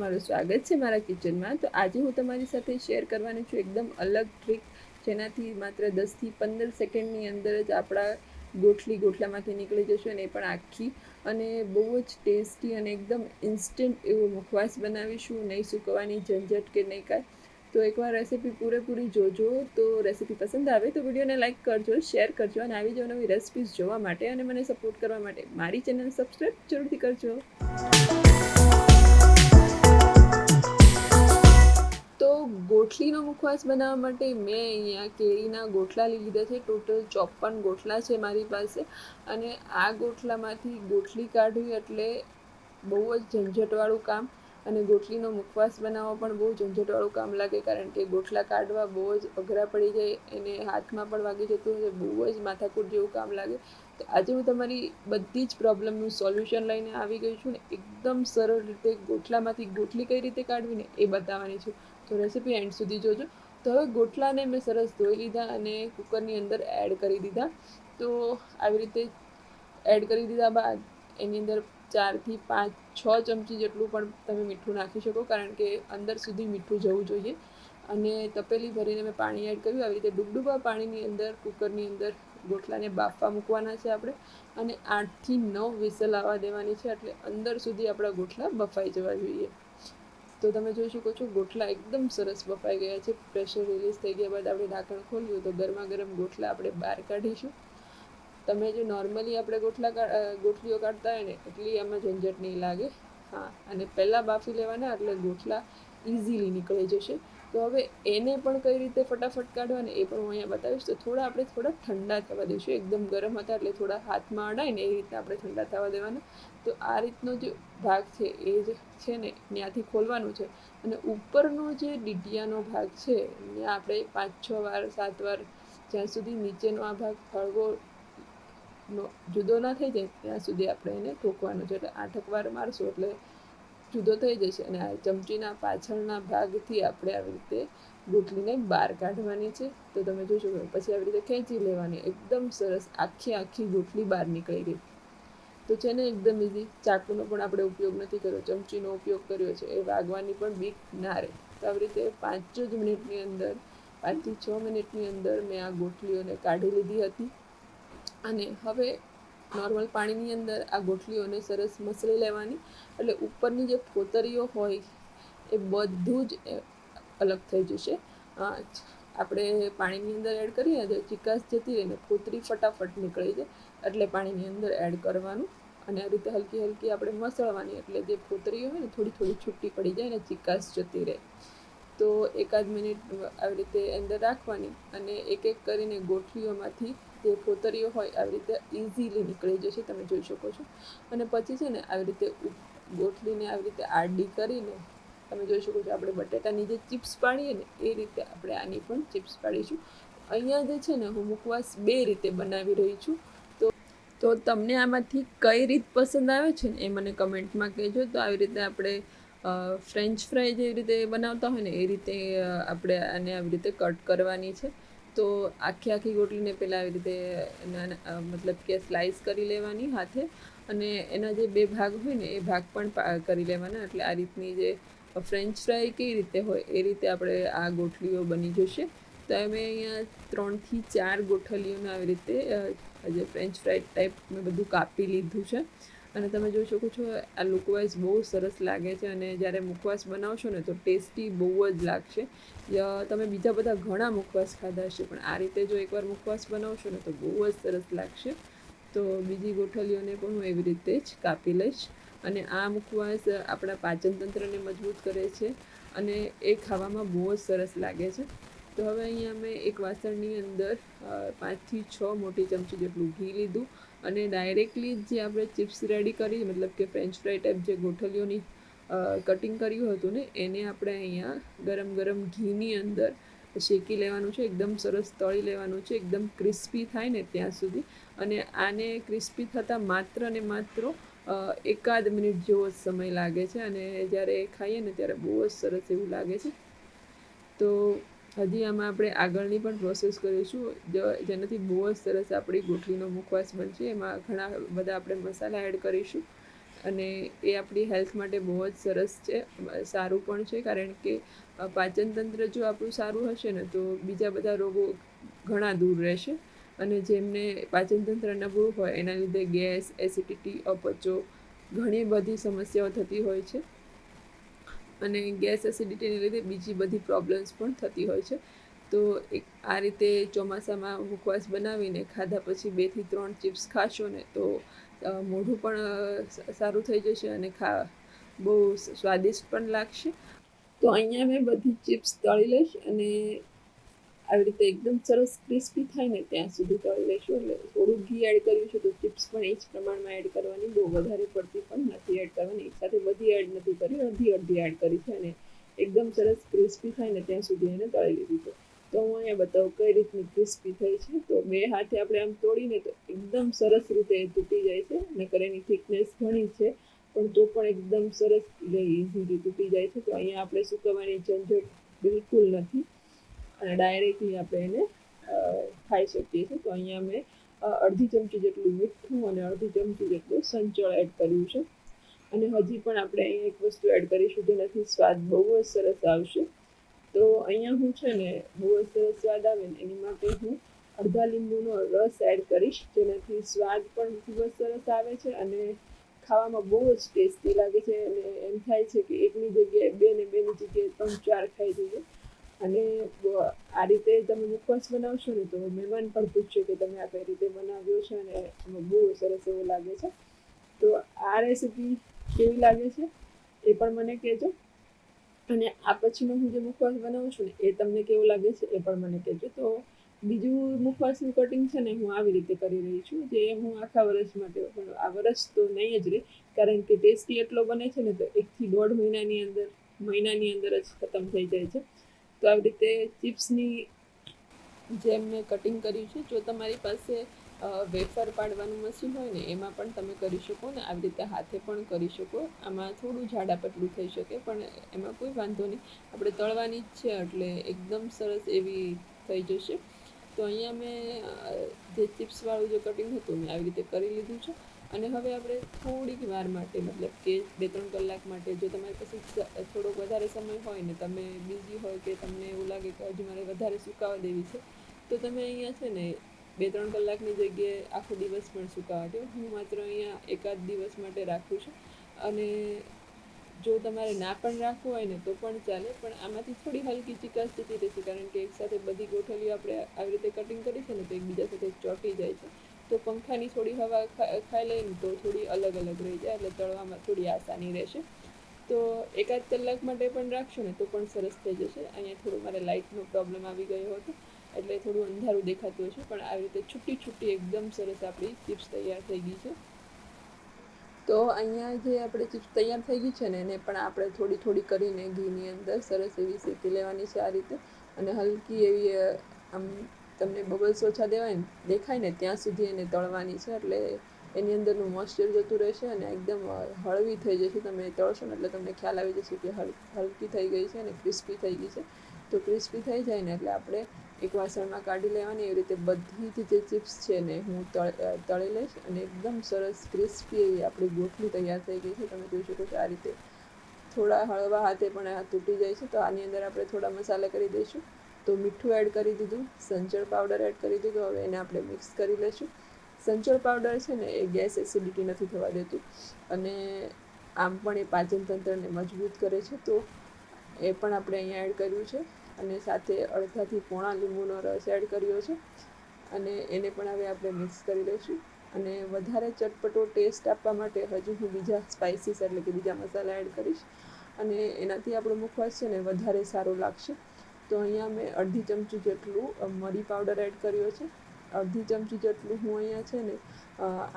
તમારું સ્વાગત છે મારા કિચનમાં. તો આજે હું તમારી સાથે શેર કરવાની છું એકદમ અલગ ટ્રીક, જેનાથી માત્ર દસથી પંદર સેકન્ડની અંદર જ આપણા ગોઠલી ગોઠલામાંથી નીકળી જશે અને એ પણ આખી. અને બહુ જ ટેસ્ટી અને એકદમ ઇન્સ્ટન્ટ એવો મુખવાસ બનાવીશું, નહીં સૂકવવાની, ઝંઝટ કે નહીં કાંઈ. તો એકવાર રેસીપી પૂરેપૂરી જોજો. તો રેસીપી પસંદ આવે તો વિડીયોને લાઇક કરજો શેર કરજો અને આવી જ નવી રેસીપીઝ જોવા માટે અને મને સપોર્ટ કરવા માટે મારી ચેનલ સબસ્ક્રાઈબ જરૂરથી કરજો. ગોઠલીનો મુખવાસ બનાવવા માટે મેં અહીંયા કેરીના ગોઠલા લઈ લીધા છે. ટોટલ ચોપન ગોઠલા છે મારી પાસે. અને આ ગોઠલામાંથી ગોઠલી કાઢવી એટલે બહુ જ ઝંઝટવાળું કામ. અને ગોઠલીનો મુખવાસ બનાવવો પણ બહુ ઝંઝટવાળું કામ લાગે કારણ કે ગોઠલા કાઢવા બહુ જ અઘરા પડી જાય. એને હાથમાં પણ વાગી જતું હોય બહુ જ માથાકૂટ જેવું કામ લાગે. તો આજે હું તમારી બધી જ પ્રોબ્લેમનું સોલ્યુશન લઈને આવી ગઈ છું ને એકદમ સરળ રીતે ગોઠલામાંથી ગોઠલી કઈ રીતે કાઢવી ને એ બતાવવાની છું. તો રેસીપી એન્ડ સુધી જોજો. તો હવે ગોઠલાને મેં સરસ ધોઈ લીધા અને કુકરની અંદર એડ કરી દીધા. તો આવી રીતે એડ કરી દીધા બાદ એની અંદર ચારથી પાંચ, છ ચમચી જેટલું પણ તમે મીઠું નાખી શકો, કારણ કે અંદર સુધી મીઠું જવું જોઈએ. અને તપેલી ભરીને મેં પાણી એડ કર્યું. આવી રીતે ડૂબડૂબા પાણીની અંદર, કુકરની અંદર ગોઠલાને બાફવા મૂકવાના છે આપણે. અને આઠથી નવ વિસલ આવવા દેવાની છે એટલે અંદર સુધી આપણા ગોઠલા બફાઈ જવા જોઈએ. તો તમે જોઈ શકો છો ગોઠલા એકદમ સરસ બફાઈ ગયા છે. પ્રેશર રિલીઝ થઈ ગયા બાદ આપણે ઢાંકણ ખોલ્યું તો ગરમા ગરમ ગોઠલા આપણે બહાર કાઢીશું. તમે જે નોર્મલી આપણે ગોઠલા ગોઠલીઓ કાઢતા હોય ને એટલી એમાં ઝંઝટ નહીં લાગે. હા, અને પહેલાં બાફી લેવાના એટલે ગોઠલા ઇઝીલી નીકળી જશે. તો હવે એને પણ કઈ રીતે ફટાફટ કાઢવાને એ પણ હું અહીંયા બતાવીશ, તો થોડા આપણે થોડા ઠંડા થવા દઈશું. એકદમ ગરમ હતા એટલે થોડા હાથમાં અડાય ને એ રીતે આપણે ઠંડા થવા દેવાના. તો આ રીતનો જે ભાગ છે એ જ છે ને ત્યાંથી ખોલવાનું છે. અને ઉપરનો જે ડીડિયાનો ભાગ છે ત્યાં આપણે પાંચ, છ વાર, સાત વાર જ્યાં સુધી નીચેનો આ ભાગ હળવો જુદો ના થઈ જાય, ત્યાં સુધી આપણે એને ઠોકવાનું છે. એટલે આઠક વાર મારશું એટલે જુદો થઈ જશે અને આ ચમચીના પાછળના ભાગથી આપણે આવી રીતે ગોટલીને બહાર કાઢવાની છે. તો તમે જોશો પછી આવી રીતે ખેંચી લેવાની. એકદમ સરસ આખી આખી ગોટલી બહાર નીકળી ગઈ. તો છે ને એકદમ ઇઝી ચાકુનો પણ આપણે ઉપયોગ નથી કર્યો. ચમચીનો ઉપયોગ કર્યો છે. એ વાગવાની પણ બીક ના રહે. તો આવી રીતે પાંચ જ મિનિટની અંદર, પાંચથી છ મિનિટની અંદર મેં આ ગોટલીઓને કાઢી લીધી હતી. અને હવે નોર્મલ પાણીની અંદર આ ગોટલીઓને સરસ મસળી લેવાની. એટલે ઉપરની જે ફોતરીઓ હોય એ બધું જ અલગ થઈ જશે. આપણે પાણીની અંદર એડ કરીએ તો ચિકાસ જતી રહે ને ફોતરી ફટાફટ નીકળી જાય. એટલે પાણીની અંદર એડ કરવાનું. અને આ રીતે હલકી હલકી આપણે મસળવાની. એટલે જે ફોતરીઓ હોય ને થોડી થોડી છૂટી પડી જાય ને ચિકાસ જતી રહે. તો એકાદ મિનિટ આવી રીતે અંદર રાખવાની અને એક એક કરીને ગોઠલીઓમાંથી જે કોતરીઓ હોય આવી રીતે ઇઝીલી નીકળી જશે, તમે જોઈ શકો છો. અને પછી છે ને આવી રીતે ગોઠવીને આવી રીતે આડી કરીને તમે જોઈ શકો છો આપણે બટેટાની જે ચિપ્સ પાડીએ ને, એ રીતે આપણે આની પણ ચિપ્સ પાડીશું. અહીંયા જે છે ને હું મુખવાસ બે રીતે બનાવી રહી છું. તો તો તમને આમાંથી કઈ રીત પસંદ આવે છે ને એ મને કમેન્ટમાં કહેજો. તો આવી રીતે આપણે ફ્રેન્ચ ફ્રાય જેવી રીતે બનાવતા હોય ને, એ રીતે આપણે આને આવી રીતે કટ કરવાની છે. તો આખી આખી ગોટલીને પહેલાં આવી રીતે મતલબ કે સ્લાઇસ કરી લેવાની હાથે અને એના જે બે ભાગ હોય ને એ ભાગ પણ કરી લેવાના. એટલે આ રીતની જે ફ્રેન્ચ ફ્રાય કઈ રીતે હોય એ રીતે આપણે આ ગોઠલીઓ બની જશે. તો અમે અહીંયા ત્રણથી ચાર ગોઠલીઓને આવી રીતે જે ફ્રેન્ચ ફ્રાય ટાઈપ મેં બધું કાપી લીધું છે. અને તમે જોઈ શકો છો, આ લુકવાઇઝ બહુ સરસ લાગે છે અને જ્યારે મુખવાસ બનાવશો ને તો ટેસ્ટી બહુ જ લાગશે. તમે બીજા બધા ઘણા મુખવાસ ખાધા હશે, પણ આ રીતે જો એકવાર મુખવાસ બનાવશો ને તો બહુ જ સરસ લાગશે. તો બીજી ગોઠલીઓને પણ હું એવી રીતે જ કાપી લઈશ. અને આ મુખવાસ આપણા પાચન તંત્રને મજબૂત કરે છે અને એ ખાવામાં બહુ જ સરસ લાગે છે. તો હવે અહીંયા મેં એક વાસણની અંદર પાંચથી છ મોટી ચમચી જેટલું ઘી લીધું. અને ડાયરેક્ટલી જે આપણે ચિપ્સ રેડી કરી, મતલબ કે ફ્રેન્ચ ફ્રાય ટાઈપ જે ગોઠલીઓની કટિંગ કર્યું હતું ને, એને આપણે અહીંયા ગરમ ગરમ ઘીની અંદર શેકી લેવાનું છે, એકદમ સરસ તળી લેવાનું છે, એકદમ ક્રિસ્પી થાય ને ત્યાં સુધી. અને આને ક્રિસ્પી થતાં માત્ર ને માત્ર એકાદ મિનિટ જેવો જ સમય લાગે છે. અને જ્યારે ખાઈએ ને ત્યારે બહુ જ સરસ એવું લાગે છે. તો હજી આમાં આપણે આગળની પણ પ્રોસેસ કરીશું. જેનાથી બહુ જ સરસ આપણી ગોઠલીનો મુખવાસ બનશે. એમાં ઘણા બધા આપણે મસાલા એડ કરીશું. અને એ આપણી હેલ્થ માટે બહુ જ સરસ છે. સારું પણ છે. કારણ કે પાચનતંત્ર જો આપણું સારું હશે ને, તો બીજા બધા રોગો ઘણા દૂર રહેશે. અને જેમને પાચનતંત્ર નબળું હોય, એના લીધે ગેસ એસિડિટી અપચો, ઘણી બધી સમસ્યાઓ થતી હોય છે. અને ગેસ એસિડિટીને લીધે બીજી બધી પ્રોબ્લેમ્સ પણ થતી હોય છે. તો એક આ રીતે ચોમાસામાં મુખવાસ બનાવીને ખાધા પછી બેથી ત્રણ ચિપ્સ ખાશો ને તો મોઢું પણ સારું થઈ જશે અને ખા, બહુ સ્વાદિષ્ટ પણ લાગશે. તો અહીંયા મેં બધી ચિપ્સ તળી લઈશ અને આવી રીતે એકદમ સરસ ક્રિસ્પી થાય ને ત્યાં સુધી તળી લઈશું એટલે થોડું ઘી એડ કર્યું છે તો ચિપ્સ પણ એ જ પ્રમાણમાં એડ કરવાની. બહુ વધારે પડતી પણ નથી એડ કરવાની. એક સાથે બધી એડ નથી કરી. અડધી અડધી એડ કરી છે અને એકદમ સરસ ક્રિસ્પી થાય ને ત્યાં સુધી એને તળી લીધી છે. તો હું અહીંયા બતાવું કઈ રીતની ક્રિસ્પી થઈ છે. તો બે હાથે આપણે આમ તોડીને તો એકદમ સરસ રીતે તૂટી જાય છે. નકર એની થિકનેસ ઘણી છે, પણ તો પણ એકદમ સરસ ઇઝીલી તૂટી જાય છે. તો અહીંયા આપણે સુકવવાની ઝંઝટ બિલકુલ નથી. અને ડાયરેક્ટલી આપણે એને ખાઈ શકીએ છીએ. તો અહીંયા મેં અડધી ચમચી જેટલું મીઠું અને અડધી ચમચી જેટલું સંચળ એડ કર્યું છે. અને હજી પણ આપણે અહીંયા એક વસ્તુ એડ કરીશું જેનાથી સ્વાદ બહુ જ સરસ આવશે. તો અહીંયા હું છે ને, બહુ જ સરસ સ્વાદ આવે ને, એની માટે હું અડધા લીંબુનો રસ એડ કરીશ, જેનાથી સ્વાદ પણ ખૂબ જ સરસ આવે છે અને ખાવામાં બહુ જ ટેસ્ટી લાગે છે. અને એમ થાય છે કે એકની જગ્યાએ બે ને બેની જગ્યાએ ત્રણ ચાર ખાઈ જઈએ. અને આ રીતે તમે મુખવાસ બનાવશો ને તો મહેમાન પણ પૂછશે કે તમે આ કઈ રીતે બનાવ્યો છે અને બહુ સરસ એવું લાગે છે. તો આ રેસીપી કેવી લાગે છે એ પણ મને કહેજો. અને આ પછીનો હું જે મુખવાસ બનાવું છું ને એ તમને કેવું લાગે છે એ પણ મને કહેજો. તો બીજું મુખવાસનું કટિંગ છે ને હું આવી રીતે કરી રહી છું. જે હું આખા વર્ષ માટે પણ આ વર્ષ તો નહીં જ રહે, કારણ કે ટેસ્ટી એટલો બને છે ને તો એકથી દોઢ મહિનાની અંદર મહિનાની અંદર જ ખતમ થઈ જાય છે. તો આવી રીતે ચિપ્સની જેમ મેં કટિંગ કર્યું છે, જો તમારી પાસે વેફર પાડવાનું મશીન હોય ને, એમાં પણ તમે કરી શકો ને, આવી રીતે હાથે પણ કરી શકો. આમાં થોડું જાડા પતલું થઈ શકે, પણ એમાં કોઈ વાંધો નહીં. આપણે તળવાની જ છે, એટલે એકદમ સરસ એવી થઈ જશે. તો અહીંયા મેં જે ચિપ્સવાળું જે કટિંગ હતું, મેં આવી રીતે કરી લીધું છે. અને હવે આપણે થોડીક વાર માટે, મતલબ કે બે ત્રણ કલાક માટે, જો તમારી પાસે થોડોક વધારે સમય હોય ને, તમે બિઝી હોય કે તમને એવું લાગે કે હજી મારે વધારે સુકાવા દેવી છે, તો તમે અહીંયા છે ને બે ત્રણ કલાકની જગ્યાએ આખો દિવસ પણ સુકાવા દો. હું માત્ર અહીંયા એકાદ દિવસ માટે રાખું છું. અને જો તમારે ના પણ રાખવું હોય ને, તો પણ ચાલે. પણ આમાંથી થોડી હલકી ચિકાસ જતી રહેશે, કારણ કે એકસાથે બધી ગોઠલીઓ આપણે આવી રીતે કટિંગ કરી છે ને, તો એકબીજા સાથે ચોંટી જાય છે. તો પંખાની થોડી હવા ખાઈ લઈને તો થોડી અલગ અલગ રહી જાય એટલે તળવામાં થોડી આસાની રહેશે. તો એકાદ કલાક માટે પણ રાખશો ને તો પણ સરસ થઈ જશે. અહીંયા થોડું મારે લાઇટનો પ્રોબ્લેમ આવી ગયો હતો, એટલે થોડું અંધારું દેખાતું હશે, પણ આવી રીતે છૂટી છૂટી એકદમ સરસ આપણી ચિપ્સ તૈયાર થઈ ગઈ છે. તો અહીંયા જે આપણે ચિપ્સ તૈયાર થઈ ગઈ છે ને, એને પણ આપણે થોડી થોડી કરીને ઘીની અંદર સરસ એવી શેકી લેવાની છે આ રીતે. અને હલકી એવી આમ તમને બબલ્સ ઓછા દેવાય ને, દેખાય ને ત્યાં સુધી એને તળવાની છે, એટલે એની અંદરનું મોઇશ્ચર જતું રહેશે અને એકદમ હળવી થઈ જશે તમે તળશો ને એટલે તમને ખ્યાલ આવી જશે કે હલ હલકી થઈ ગઈ છે અને ક્રિસ્પી થઈ ગઈ છે. તો ક્રિસ્પી થઈ જાય ને એટલે આપણે એક વાસણમાં કાઢી લેવાની, એવી રીતે બધી જ ચિપ્સ છે ને હું તળ તળી લઈશ અને એકદમ સરસ ક્રિસ્પી એવી આપણી ગોઠલી તૈયાર થઈ ગઈ છે. તમે જોઈ શકો છો આ રીતે થોડા હળવા હાથે પણ આ તૂટી જાય છે. તો આની અંદર આપણે થોડા મસાલા કરી દઈશું. તો મીઠું એડ કરી દીધું, સંચળ પાવડર એડ કરી દીધું, હવે એને આપણે મિક્સ કરી લઈશું. સંચળ પાવડર છે ને, એ ગેસ એસિડિટી નથી થવા દેતું. અને આમ પણ એ પાચનતંત્રને મજબૂત કરે છે. તો એ પણ આપણે અહીંયા એડ કર્યું છે. અને સાથે અડધાથી પોણા લીંબુનો રસ એડ કર્યો છે. અને એને પણ હવે આપણે મિક્સ કરી લઈશું. અને વધારે ચટપટો ટેસ્ટ આપવા માટે હજુ હું બીજા સ્પાઇસીસ એટલે કે બીજા મસાલા એડ કરીશ. અને એનાથી આપણો મુખવાસ છે ને, વધારે સારો લાગશે. તો અહીંયા મેં અડધી ચમચી જેટલું મરી પાવડર એડ કર્યો છે. અડધી ચમચી જેટલું હું અહીંયા છે ને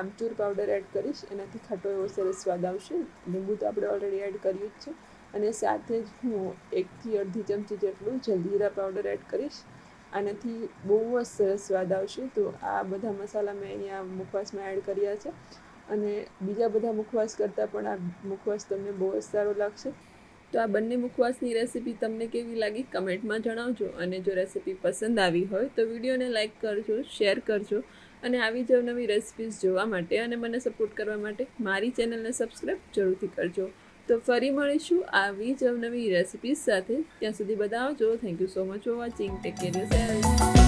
આમચૂર પાવડર એડ કરીશ. એનાથી ખાટો એવો સરસ સ્વાદ આવશે. લીંબુ તો આપણે ઓલરેડી એડ કર્યું જ છે. અને સાથે જ હું એકથી અડધી ચમચી જેટલું જલજીરા પાવડર એડ કરીશ. આનાથી બહુ જ સરસ સ્વાદ આવશે. તો આ બધા મસાલા મેં અહીંયા મુખવાસમાં એડ કર્યા છે. અને બીજા બધા મુખવાસ કરતાં પણ આ મુખવાસ તમને બહુ જ સારો લાગશે. તો આ બંને મુખવાસની રેસીપી તમને કેવી લાગી કમેન્ટમાં જણાવજો. અને જો રેસીપી પસંદ આવી હોય તો વિડીયોને લાઇક કરજો, શેર કરજો અને આવી જ નવી રેસિપીઝ જોવા માટે અને મને સપોર્ટ કરવા માટે મારી ચેનલને સબસ્ક્રાઈબ જરૂરથી કરજો. તો ફરી મળીશું આવી જ નવી રેસિપીઝ સાથે. ત્યાં સુધી બધા આવજો thank you so much for watching take care